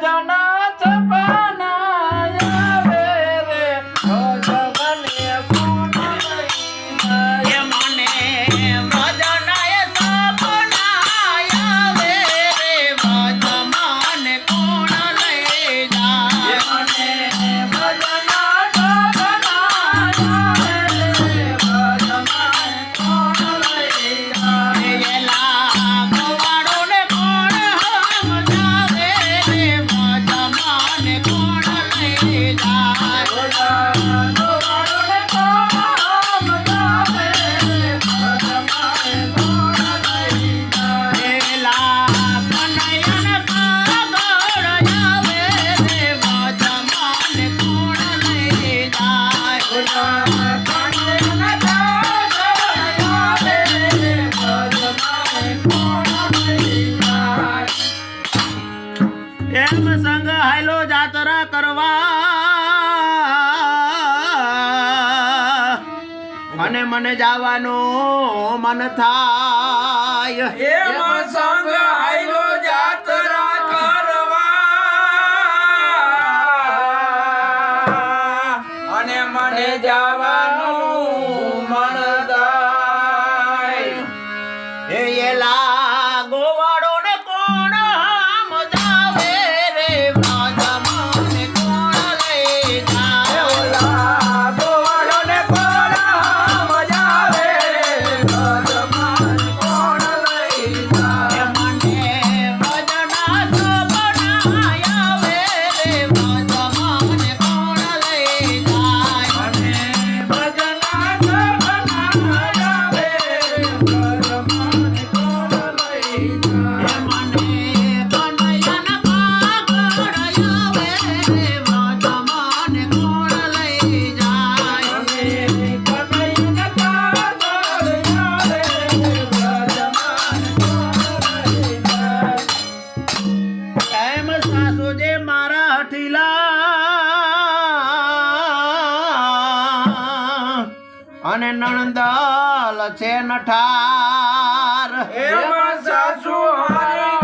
down. ઉતરા કરવા. અને મને જવાનો મન થાય. અને મને જવાનો લાઠીલા અને નણંદલ છે નઠાર. સાસુ હારી